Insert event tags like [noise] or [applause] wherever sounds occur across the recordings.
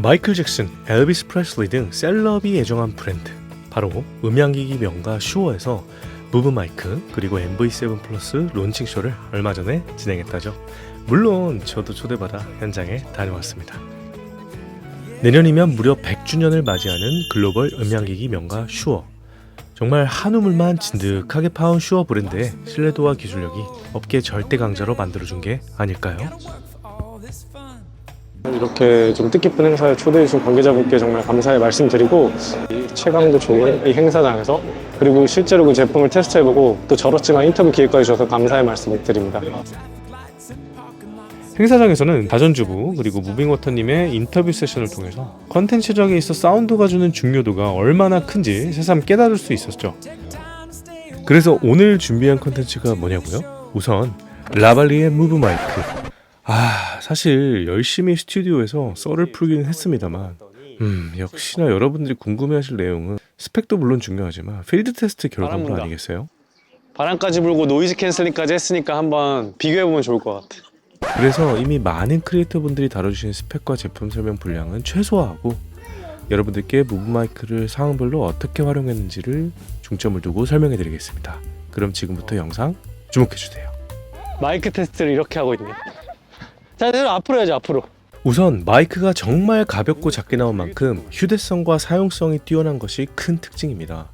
마이클 잭슨, 엘비스 프레슬리 등 셀럽이 애정한 브랜드 바로 음향기기 명가 슈어에서 무브 마이크 그리고 MV7 플러스 론칭 쇼를 얼마 전에 진행했다죠. 물론 저도 초대받아 현장에 다녀왔습니다. 내년이면 무려 100주년을 맞이하는 글로벌 음향기기 명가 슈어. 정말 한우물만 진득하게 파온 슈어 브랜드의 신뢰도와 기술력이 업계 절대 강자로 만들어준 게 아닐까요? 이렇게 좀 뜻깊은 행사에 초대해 주신 관계자분께 정말 감사의 말씀드리고 이 체감도 좋은 이 행사장에서 그리고 실제로 그 제품을 테스트해보고 또 저렇지만 인터뷰 기회까지 주셔서 감사의 말씀을 드립니다. 행사장에서는 다전주부 그리고 무빙워터님의 인터뷰 세션을 통해서 컨텐츠 적에 있어 사운드가 주는 중요도가 얼마나 큰지 새삼 깨달을 수 있었죠. 그래서 오늘 준비한 컨텐츠가 뭐냐고요? 우선 라발리의 무브 마이크. 아 사실 열심히 스튜디오에서 썰을 풀기는 했습니다만 음 역시나 여러분들이 궁금해하실 내용은 스펙도 물론 중요하지만 필드 테스트 결과물 바람문다. 아니겠어요? 바람까지 불고 노이즈 캔슬링까지 했으니까 한번 비교해보면 좋을 것 같아. 그래서 이미 많은 크리에이터 분들이 다뤄주신 스펙과 제품 설명 분량은 최소화하고 여러분들께 무브 마이크를 상황별로 어떻게 활용했는지를 중점을 두고 설명해 드리겠습니다. 그럼 지금부터 영상 주목해 주세요. 마이크 테스트를 이렇게 하고 있네. 자, 내려 앞으로 해야지 앞으로. 우선 마이크가 정말 가볍고 작게 나온 만큼 휴대성과 사용성이 뛰어난 것이 큰 특징입니다.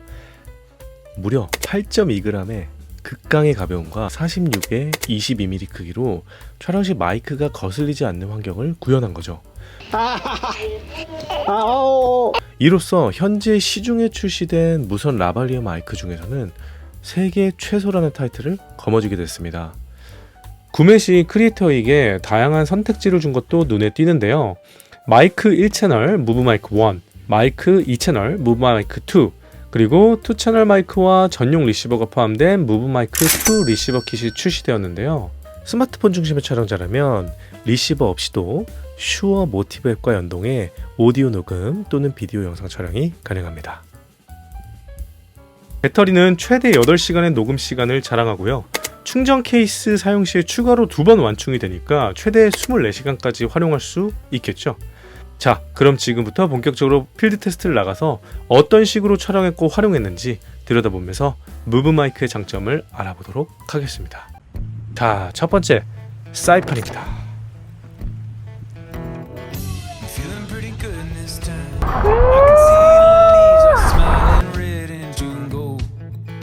무려 8.2g의 극강의 가벼움과 46의 22mm 크기로 촬영 시 마이크가 거슬리지 않는 환경을 구현한 거죠. [laughs] 이로써 현재 시중에 출시된 무선 라발리어 마이크 중에서는 세계 최소라는 타이틀을 거머쥐게 됐습니다. 구매 시 크리에이터에게 다양한 선택지를 준 것도 눈에 띄는데요. 마이크 1채널 무브 마이크 1, 마이크 2채널 무브 마이크 2, 그리고 2채널 마이크와 전용 리시버가 포함된 무브 마이크 2 리시버 킷이 출시되었는데요. 스마트폰 중심의 촬영자라면 리시버 없이도 슈어 모티브 앱과 연동해 오디오 녹음 또는 비디오 영상 촬영이 가능합니다. 배터리는 최대 8시간의 녹음 시간을 자랑하고요. 충전 케이스 사용 시에 추가로 두 번 완충이 되니까 최대 24시간까지 활용할 수 있겠죠. 자, 그럼 지금부터 본격적으로 필드 테스트를 나가서 어떤 식으로 촬영했고 활용했는지 들여다보면서 무브 마이크의 장점을 알아보도록 하겠습니다. 자, 첫 번째 사이판입니다.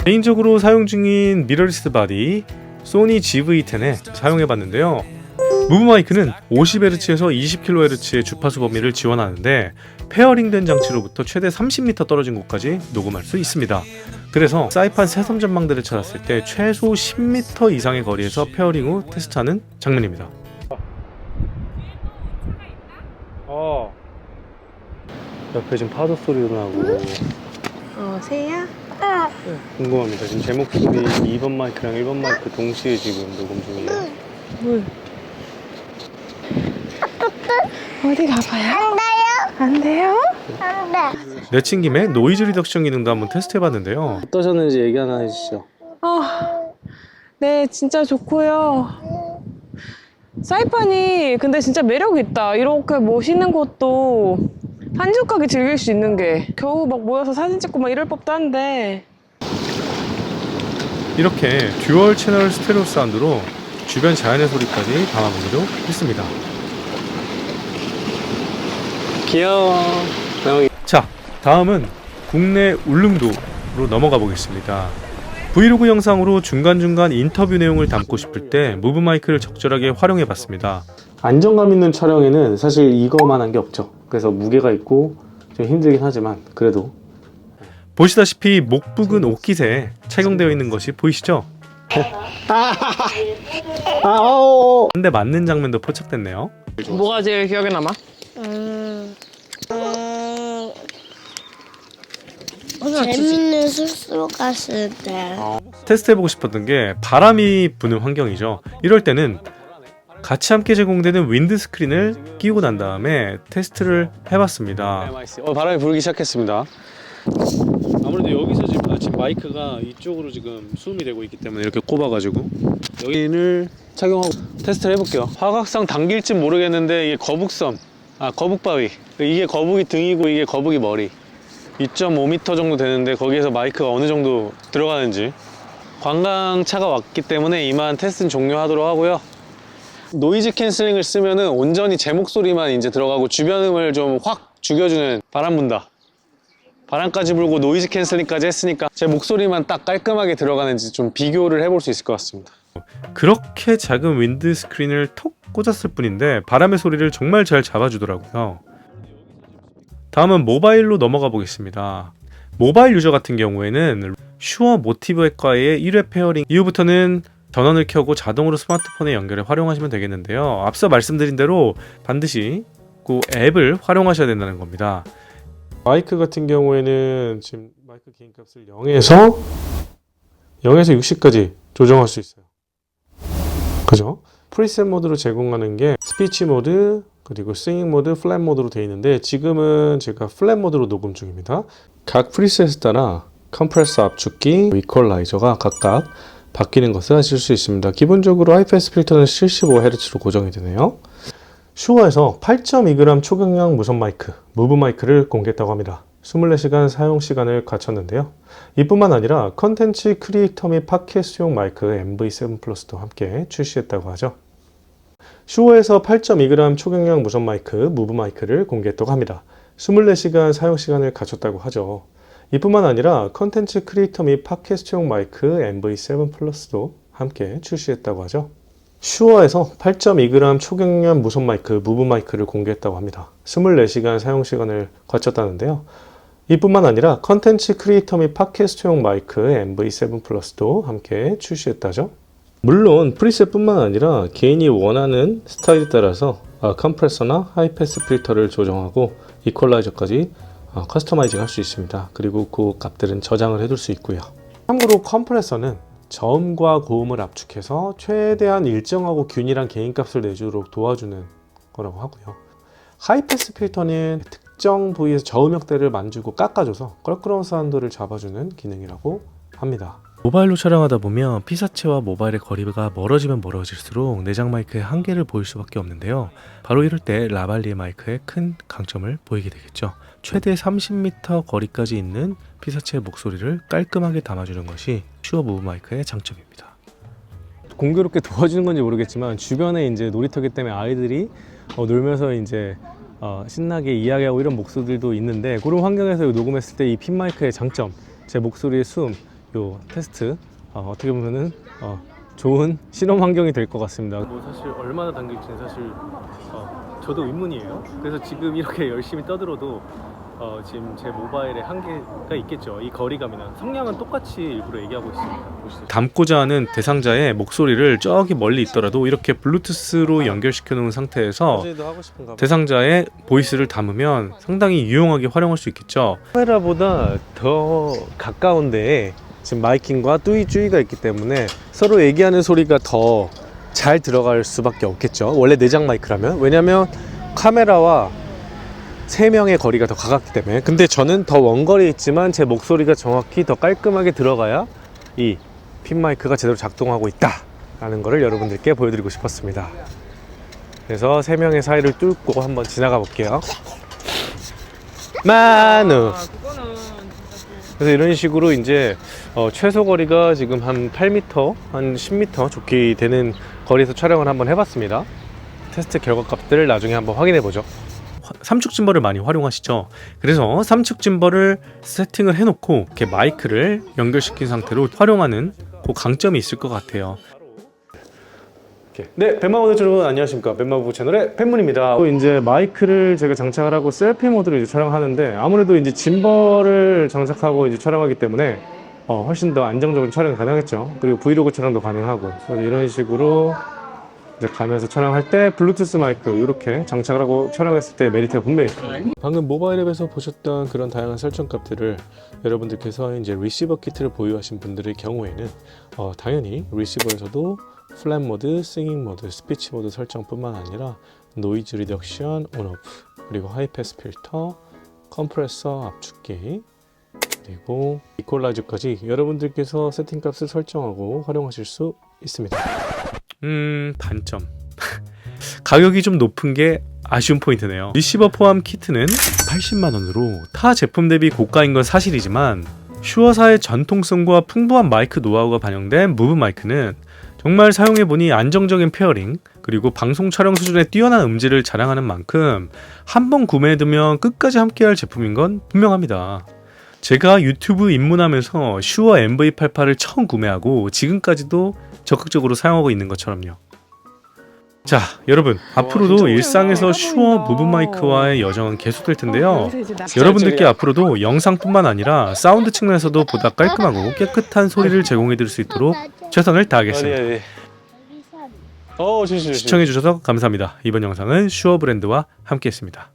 개인적으로 사용 중인 미러리스 바디 소니 GV10에 사용해봤는데요. 무브 마이크는 50Hz에서 20kHz의 주파수 범위를 지원하는데 페어링된 장치로부터 최대 30m 떨어진 곳까지 녹음할 수 있습니다. 그래서 사이판 새섬 전망대를 찾았을 때 최소 10m 이상의 거리에서 페어링 후 테스트하는 장면입니다. 어. 옆에 지금 파도 소리도 나고 어, 새야? 궁금합니다. 지금 제 목소리 2번 마이크랑 1번 마이크 동시에 지금 녹음 중이에요. 물. 어디 가봐요? 안 돼요. 안 돼요? 내친 김에 노이즈 리덕션 기능도 한번 테스트해봤는데요. 어떠셨는지 얘기 하나 해주시죠. 아, 네, 진짜 좋고요. 사이판이 근데 진짜 매력 있다. 이렇게 멋있는 것도 한적하게 즐길 수 있는 게 겨우 막 모여서 사진 찍고 막 이럴 법도 한데 이렇게 듀얼 채널 스테레오 사운드로 주변 자연의 소리까지 담아보기로 했습니다. 귀여워. 자, 다음은 국내 울릉도로 넘어가 보겠습니다. 브이로그 영상으로 중간중간 인터뷰 내용을 담고 싶을 때 무브 마이크를 적절하게 활용해 봤습니다. 안정감 있는 촬영에는 사실 이거만 한 게 없죠. 그래서 무게가 있고 좀 힘들긴 하지만 그래도 보시다시피 목 부근 옷깃에 착용되어 있는 것이 보이시죠? [laughs] 한대 맞는 장면도 포착됐네요. 뭐가 제일 기억에 남아? 재밌는 숙소 갔을 때 테스트해보고 싶었던 게 바람이 부는 환경이죠. 이럴 때는 같이 함께 제공되는 윈드 스크린을 끼고 난 다음에 테스트를 해봤습니다. 어, 바람이 불기 시작했습니다. 아무래도 여기서 지금, 아, 지금 마이크가 이쪽으로 지금 수음이 되고 있기 때문에 이렇게 꼽아가지고 여기를 착용하고 테스트를 해볼게요. 화각상 당길진 모르겠는데 이게 거북선 아 거북바위 이게 거북이 등이고 이게 거북이 머리 2.5m 정도 되는데 거기에서 마이크가 어느 정도 들어가는지 관광차가 왔기 때문에 이만 테스트는 종료하도록 하고요 노이즈 캔슬링을 쓰면은 온전히 제 목소리만 이제 들어가고 주변 음을 좀 확 죽여주는 바람 분다 바람까지 불고 노이즈 캔슬링까지 했으니까 제 목소리만 딱 깔끔하게 들어가는지 좀 비교를 해볼 수 있을 것 같습니다 그렇게 작은 윈드 스크린을 톡 꽂았을 뿐인데 바람의 소리를 정말 잘 잡아주더라고요. 다음은 모바일로 넘어가 보겠습니다. 모바일 유저 같은 경우에는 슈어 모티브 앱과의 1회 페어링 이후부터는 전원을 켜고 자동으로 스마트폰에 연결해 활용하시면 되겠는데요. 앞서 말씀드린 대로 반드시 그 앱을 활용하셔야 된다는 겁니다. 마이크 같은 경우에는 지금 마이크 개인 값을 0에서 0에서 60까지 조정할 수 있어요. 그죠? 프리셋 모드로 제공하는 게 스피치 모드 그리고 싱잉 모드, 플랫 모드로 되어 있는데 지금은 제가 플랫 모드로 녹음 중입니다. 각 프리셋에 따라 컴프레서 압축기, 이퀄라이저가 각각 바뀌는 것을 하실 수 있습니다. 기본적으로 하이패스 필터는 75Hz로 고정이 되네요. 슈어에서 8.2g 초경량 무선 마이크, 무브 마이크를 공개했다고 합니다. 24시간 사용 시간을 갖췄는데요. 이뿐만 아니라 컨텐츠 크리에이터 및 팟캐스트용 마이크 MV7 플러스도 함께 출시했다고 하죠. 슈어에서 8.2g 초경량 무선 마이크, 무브 마이크를 공개했다고 합니다. 24시간 사용 시간을 갖췄다고 하죠. 이뿐만 아니라 컨텐츠 크리에이터 및 팟캐스트용 마이크 MV7 플러스도 함께 출시했다고 하죠. 슈어에서 8.2g 초경량 무선 마이크, 무브 마이크를 공개했다고 합니다. 24시간 사용 시간을 갖췄다는데요. 이뿐만 아니라 컨텐츠 크리에이터 및 팟캐스트용 마이크 MV7 플러스도 함께 출시했다죠. 물론 프리셋뿐만 아니라 개인이 원하는 스타일에 따라서 아, 컴프레서나 하이패스 필터를 조정하고 이퀄라이저까지 아, 커스터마이징 할 수 있습니다. 그리고 그 값들은 저장을 해둘 수 있고요. 참고로 컴프레서는 저음과 고음을 압축해서 최대한 일정하고 균일한 개인값을 내주도록 도와주는 거라고 하고요. 하이패스 필터는 특정 부위에서 저음역대를 만지고 깎아줘서 껄끄러운 사운드를 잡아주는 기능이라고 합니다. 모바일로 촬영하다 보면 피사체와 모바일의 거리가 멀어지면 멀어질수록 내장 마이크의 한계를 보일 수밖에 없는데요. 바로 이럴 때 라발리의 마이크의 큰 강점을 보이게 되겠죠. 최대 30m 거리까지 있는 피사체의 목소리를 깔끔하게 담아주는 것이 슈어 무브 마이크의 장점입니다. 공교롭게 도와주는 건지 모르겠지만 주변에 이제 놀이터기 때문에 아이들이 어, 놀면서 이제 어, 신나게 이야기하고 이런 목소리들도 있는데 그런 환경에서 녹음했을 때 이 핀 마이크의 장점, 제 목소리의 숨, 요 테스트 어, 떻게 보면은 어, 좋은 실험 환경이 될 것 같습니다. 뭐 사실 얼마나 당길지는 사실 어, 저도 의문이에요. 그래서 지금 이렇게 [laughs] 열심히 떠들어도 어, 지금 제 모바일에 한계가 있겠죠. 이 거리감이나 성량은 똑같이 일부러 얘기하고 있습니다. 보시죠. 담고자 하는 대상자의 목소리를 저기 멀리 있더라도 이렇게 블루투스로 연결시켜 놓은 상태에서 대상자의 보이스를 담으면 상당히 유용하게 활용할 수 있겠죠. 카메라보다 더 가까운데 지금 마이킹과 뚜이 쭈이가 있기 때문에 서로 얘기하는 소리가 더 잘 들어갈 수밖에 없겠죠. 원래 내장 마이크라면 왜냐면 카메라와 세 명의 거리가 더 가깝기 때문에 근데 저는 더 원거리에 있지만 제 목소리가 정확히 더 깔끔하게 들어가야 이 핀 마이크가 제대로 작동하고 있다 라는 거를 여러분들께 보여드리고 싶었습니다 그래서 세 명의 사이를 뚫고 한번 지나가 볼게요 마누 그래서 이런 식으로 이제 어, 최소 거리가 지금 한 8m, 한 10m 좋게 되는 거리에서 촬영을 한번 해봤습니다. 테스트 결과 값들을 나중에 한번 확인해 보죠. 삼축 짐벌을 많이 활용하시죠. 그래서 삼축 짐벌을 세팅을 해놓고 이렇게 마이크를 연결시킨 상태로 활용하는 그 강점이 있을 것 같아요. 네, 벤마모드 여러분 안녕하십니까? 벤마부 채널의 팬문입니다. 또 이제 마이크를 제가 장착을 하고 셀피 모드로 이제 촬영하는데 아무래도 이제 짐벌을 장착하고 이제 촬영하기 때문에 어, 훨씬 더 안정적으로 촬영이 가능하겠죠. 그리고 브이로그 촬영도 가능하고 그래서 이런 식으로 이제 가면서 촬영할 때 블루투스 마이크 이렇게 장착을 하고 촬영했을 때 메리트가 분명히 있습니다. 방금 모바일 앱에서 보셨던 그런 다양한 설정 값들을 여러분들께서 이제 리시버 키트를 보유하신 분들의 경우에는 어, 당연히 리시버에서도 플랫 모드, 싱잉 모드, 스피치 모드 설정뿐만 아니라 노이즈 리덕션 온오프 그리고 하이패스 필터, 컴프레서 압축기 그리고 이퀄라이저까지 여러분들께서 세팅 값을 설정하고 활용하실 수 있습니다. 음 단점 [laughs] 가격이 좀 높은 게 아쉬운 포인트네요. 리시버 포함 키트는 80만 원으로 타 제품 대비 고가인 건 사실이지만 슈어사의 전통성과 풍부한 마이크 노하우가 반영된 무브 마이크는 정말 사용해보니 안정적인 페어링 그리고 방송 촬영 수준의 뛰어난 음질을 자랑하는 만큼 한 번 구매해두면 끝까지 함께할 제품인 건 분명합니다. 제가 유튜브 입문하면서 슈어 MV88을 처음 구매하고 지금까지도 적극적으로 사용하고 있는 것처럼요. 자, 여러분 앞으로도 일상에서 슈어. 무브 마이크와의 여정은 계속될 텐데요. 나- 여러분들께. 앞으로도 영상뿐만 아니라 사운드 측면에서도 보다 깔끔하고 [laughs] 깨끗한 소리를 제공해드릴 수 있도록 최선을 다하겠습니다. 어디 어디. 어, 조심 조심. 시청해주셔서 감사합니다. 이번 영상은 슈어 브랜드와 함께했습니다.